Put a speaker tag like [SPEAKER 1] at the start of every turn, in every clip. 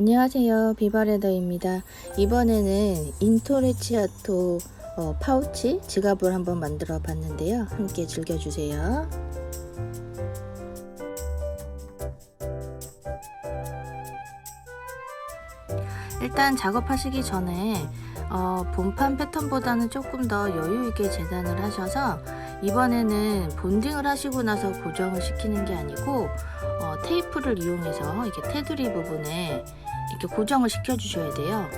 [SPEAKER 1] 안녕하세요. 비바레더입니다. 이번에는 인토레치아토 어, 파우치 지갑을 한번 만들어 봤는데요. 함께 즐겨주세요. 일단 작업하시기 전에 어, 본판 패턴보다는 조금 더 여유있게 재단을 하셔서 이번에는 본딩을 하시고 나서 고정을 시키는 게 아니고 어, 테이프를 이용해서 이렇게 테두리 부분에 이렇게 고정을 시켜 주셔야 돼요.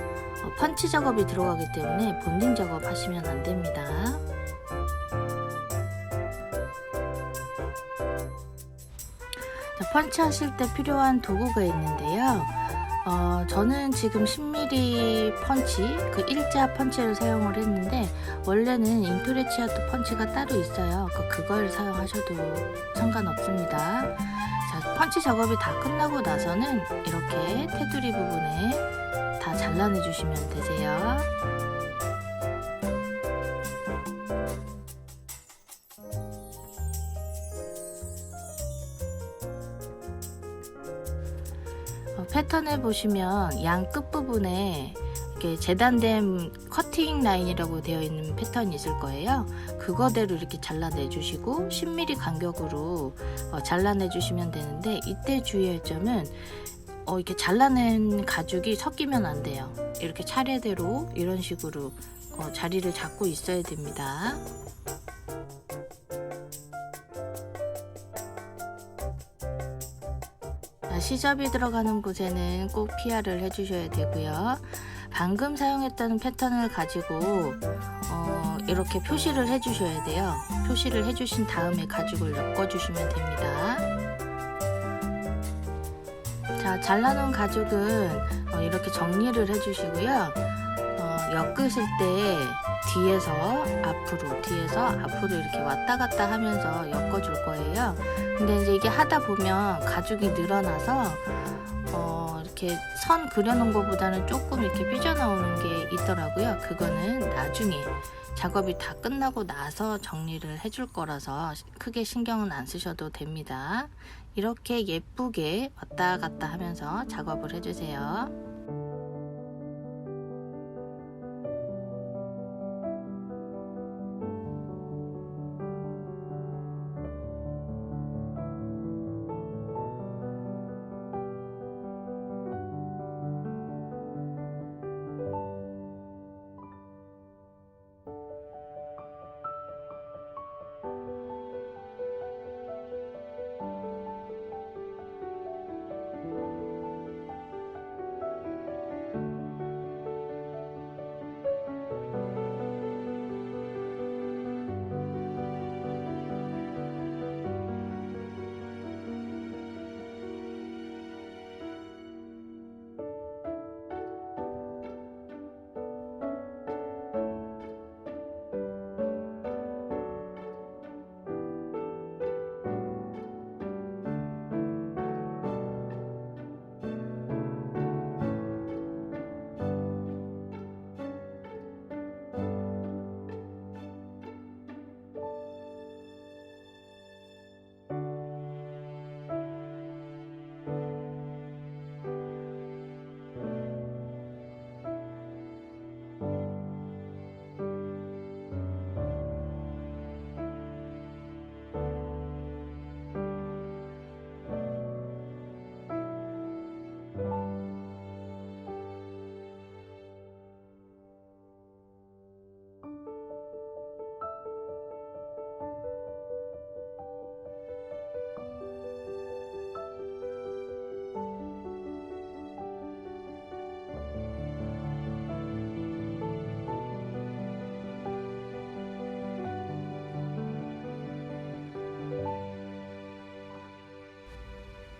[SPEAKER 1] 어, 펀치 작업이 들어가기 때문에 본딩 작업 하시면 안 됩니다. 자, 펀치 하실 때 필요한 도구가 있는데요. 어, 저는 지금 10mm 펀치, 그 일자 펀치를 사용을 했는데 원래는 인토레치아토 펀치가 따로 있어요. 그러니까 그걸 사용하셔도 상관없습니다. 자, 펀치 작업이 다 끝나고 나서는 이렇게 테두리 부분에 다 잘라내 주시면 되세요. 패턴을 보시면 양 끝부분에 이렇게 재단된 커팅 라인이라고 되어 있는 패턴이 있을 거예요. 그거대로 이렇게 잘라내 주시고 10mm 간격으로 어, 잘라내 주시면 되는데 이때 주의할 점은 어, 이렇게 잘라낸 가죽이 섞이면 안 돼요. 이렇게 차례대로 이런 식으로 어, 자리를 잡고 있어야 됩니다. 시접이 들어가는 곳에는 꼭 PR을 해주셔야 되고요. 방금 사용했던 패턴을 가지고 어, 이렇게 표시를 해주셔야 돼요. 표시를 해주신 다음에 가죽을 엮어주시면 됩니다. 자, 잘라놓은 가죽은 어, 이렇게 정리를 해주시고요. 어, 엮으실 때 뒤에서 앞으로, 뒤에서 앞으로 이렇게 왔다 갔다 하면서 엮어줄 거예요. 근데 이제 이게 하다 보면 가죽이 늘어나서 어, 이렇게 선 그려놓은 것보다는 조금 이렇게 삐져나오는 게 있더라고요. 그거는 나중에 작업이 다 끝나고 나서 정리를 해줄 거라서 크게 신경은 안 쓰셔도 됩니다. 이렇게 예쁘게 왔다 갔다 하면서 작업을 해주세요.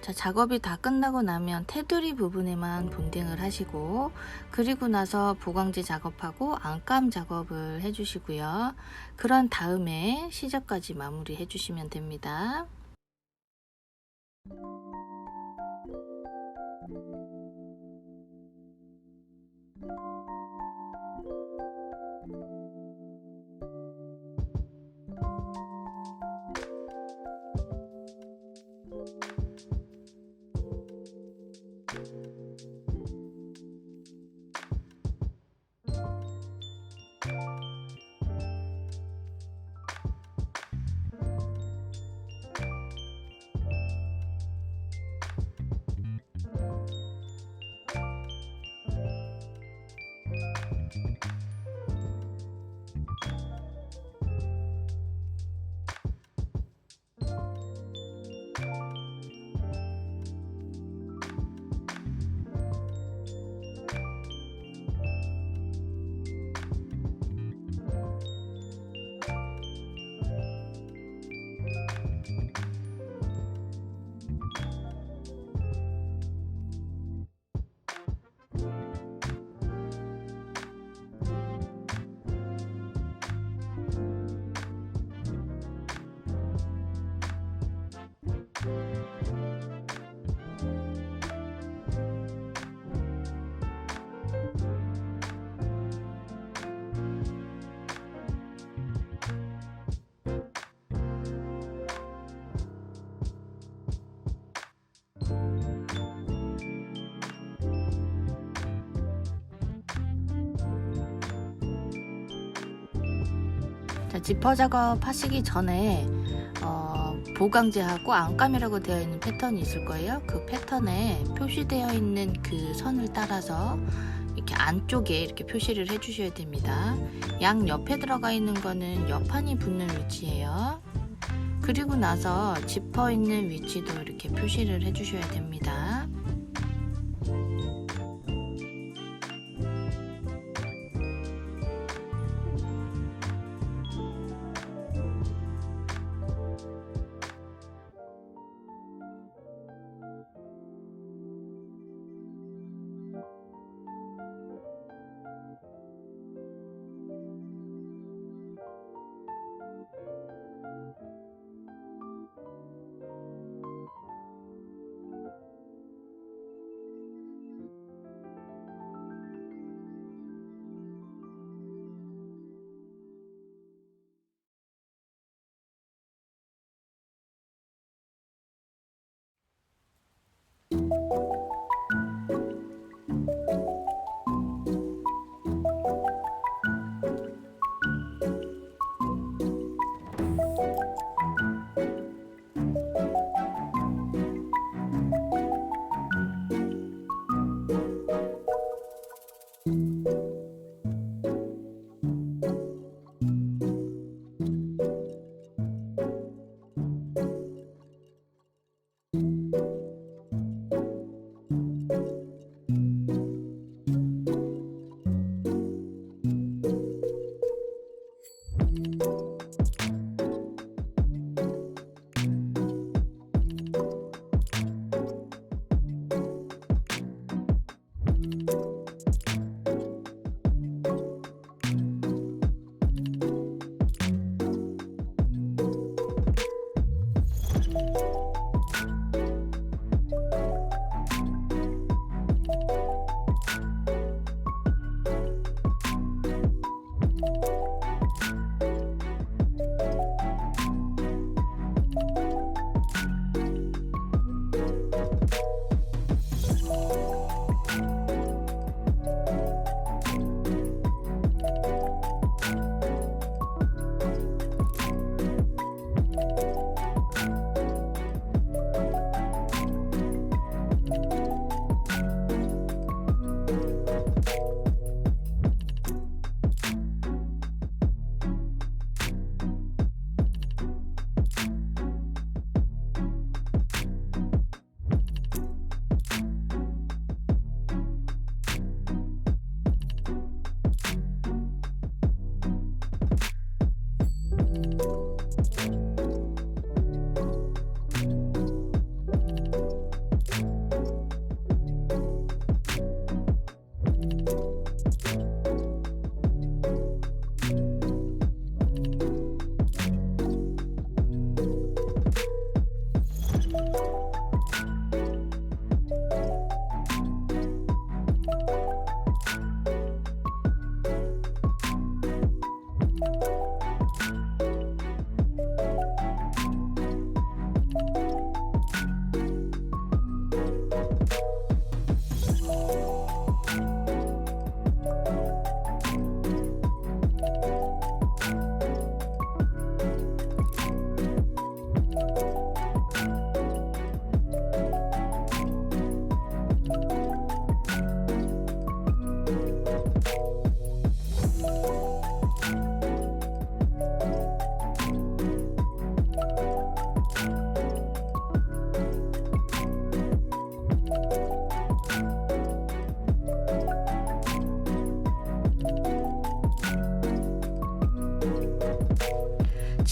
[SPEAKER 1] 자, 작업이 다 끝나고 나면 테두리 부분에만 본딩을 하시고 그리고 나서 보강지 작업하고 안감 작업을 해주시고요. 그런 다음에 시접까지 마무리 해주시면 됩니다. 자, 지퍼 작업 하시기 전에 어, 보강제하고 안감이라고 되어 있는 패턴이 있을 거예요. 그 패턴에 표시되어 있는 그 선을 따라서 이렇게 안쪽에 이렇게 표시를 해주셔야 됩니다. 양 옆에 들어가 있는 거는 옆판이 붙는 위치예요. 그리고 나서 지퍼 있는 위치도 이렇게 표시를 해주셔야 됩니다.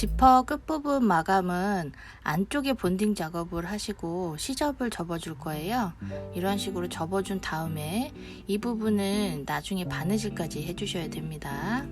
[SPEAKER 1] 지퍼 끝부분 마감은 안쪽에 본딩 작업을 하시고 시접을 접어줄 거예요. 이런 식으로 접어준 다음에 이 부분은 나중에 바느질까지 해주셔야 됩니다.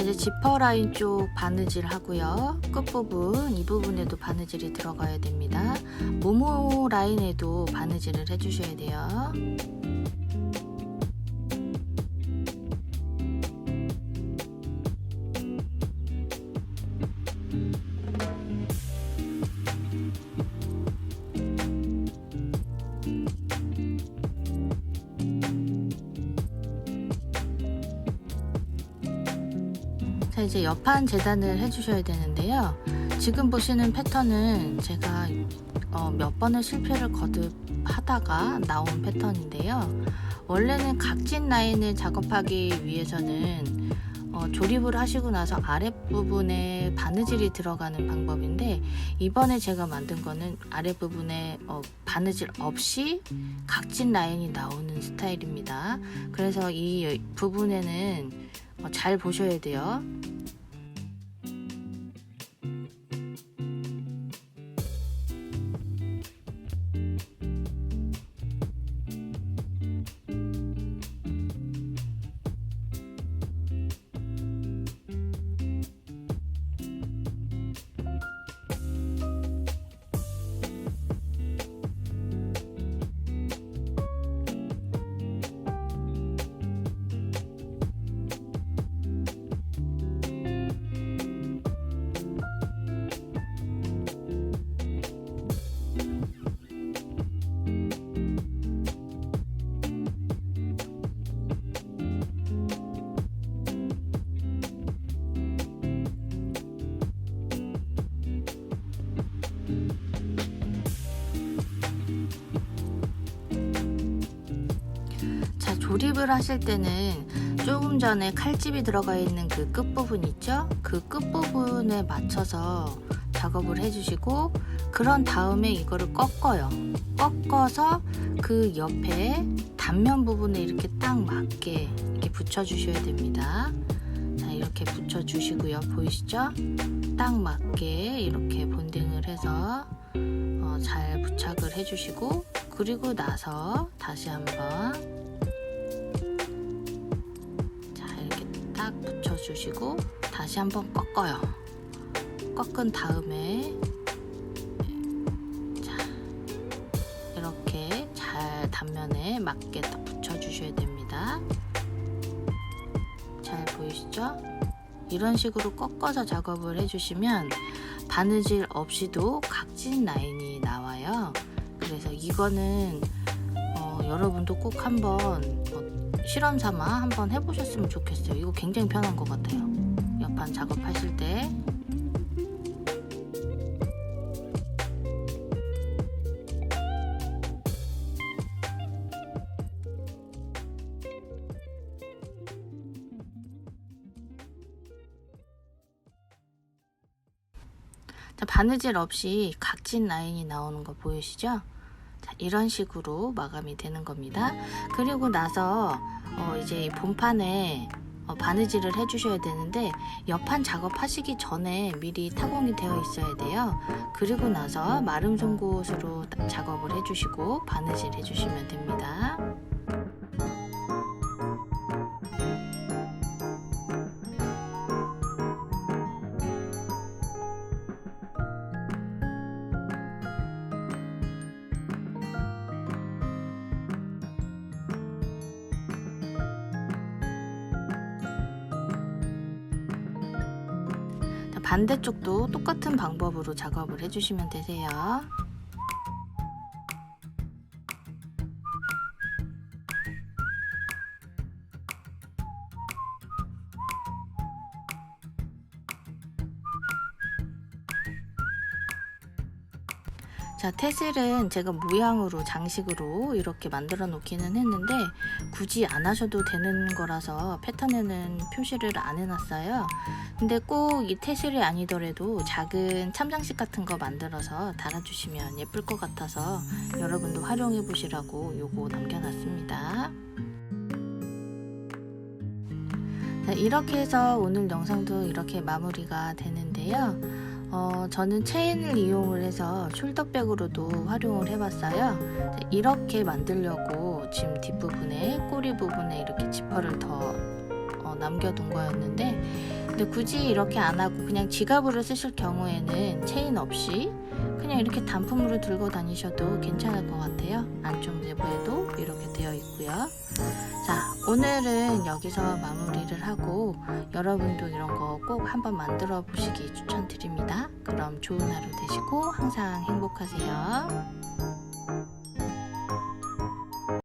[SPEAKER 1] 이제 지퍼 라인 쪽 바느질 하고요. 끝부분 이 부분에도 바느질이 들어가야 됩니다. 모모 라인에도 바느질을 해주셔야 돼요. 이제 옆판 재단을 해주셔야 되는데요. 지금 보시는 패턴은 제가 어, 몇 번의 실패를 거듭하다가 나온 패턴인데요. 원래는 각진 라인을 작업하기 위해서는 어, 조립을 하시고 나서 아랫부분에 바느질이 들어가는 방법인데 이번에 제가 만든 거는 아랫부분에 어, 바느질 없이 각진 라인이 나오는 스타일입니다. 그래서 이 부분에는 어, 잘 보셔야 돼요. 조립을 하실 때는 조금 전에 칼집이 들어가 있는 그 끝부분 있죠? 그 끝부분에 맞춰서 작업을 해주시고, 그런 다음에 이거를 꺾어요. 꺾어서 그 옆에 단면 부분에 이렇게 딱 맞게 이렇게 붙여주셔야 됩니다. 자, 이렇게 붙여주시고요. 보이시죠? 딱 맞게 이렇게 본딩을 해서 어, 잘 부착을 해주시고, 그리고 나서 다시 한번 붙여주시고 다시 한번 꺾어요. 꺾은 다음에 자 이렇게 잘 단면에 맞게 딱 붙여주셔야 됩니다. 잘 보이시죠? 이런 식으로 꺾어서 작업을 해주시면 바느질 없이도 각진 라인이 나와요. 그래서 이거는 어, 여러분도 꼭 한번 어, 실험 삼아 한번 해보셨으면 좋겠어요. 이거 굉장히 편한 것 같아요. 옆판 작업하실 때. 자, 바느질 없이 각진 라인이 나오는 거 보이시죠? 자, 이런 식으로 마감이 되는 겁니다. 그리고 나서 어, 이제 이 본판에 어, 바느질을 해주셔야 되는데 옆판 작업하시기 전에 미리 타공이 되어 있어야 돼요. 그리고 나서 마름 송곳으로 작업을 해주시고 바느질 해주시면 됩니다. 반대쪽도 똑같은 방법으로 작업을 해주시면 되세요. 자, 태실은 제가 모양으로 장식으로 이렇게 만들어 놓기는 했는데 굳이 안 하셔도 되는 거라서 패턴에는 표시를 안 해놨어요. 근데 꼭이 태실이 아니더라도 작은 참장식 같은 거 만들어서 달아주시면 예쁠 것 같아서 여러분도 활용해 보시라고 요거 남겨놨습니다. 자, 이렇게 해서 오늘 영상도 이렇게 마무리가 되는데요. 어, 저는 체인을 이용을 해서 숄더백으로도 활용을 해봤어요. 자, 이렇게 만들려고 지금 뒷부분에 꼬리 부분에 이렇게 지퍼를 더 어, 남겨둔 거였는데 근데 굳이 이렇게 안 하고 그냥 지갑으로 쓰실 경우에는 체인 없이 그냥 이렇게 단품으로 들고 다니셔도 괜찮을 것 같아요. 안쪽 내부에도 이렇게 되어 있고요. 자, 오늘은 여기서 마무리를 하고 여러분도 이런 거 꼭 한번 만들어 보시기 추천드립니다. 그럼 좋은 하루 되시고 항상 행복하세요.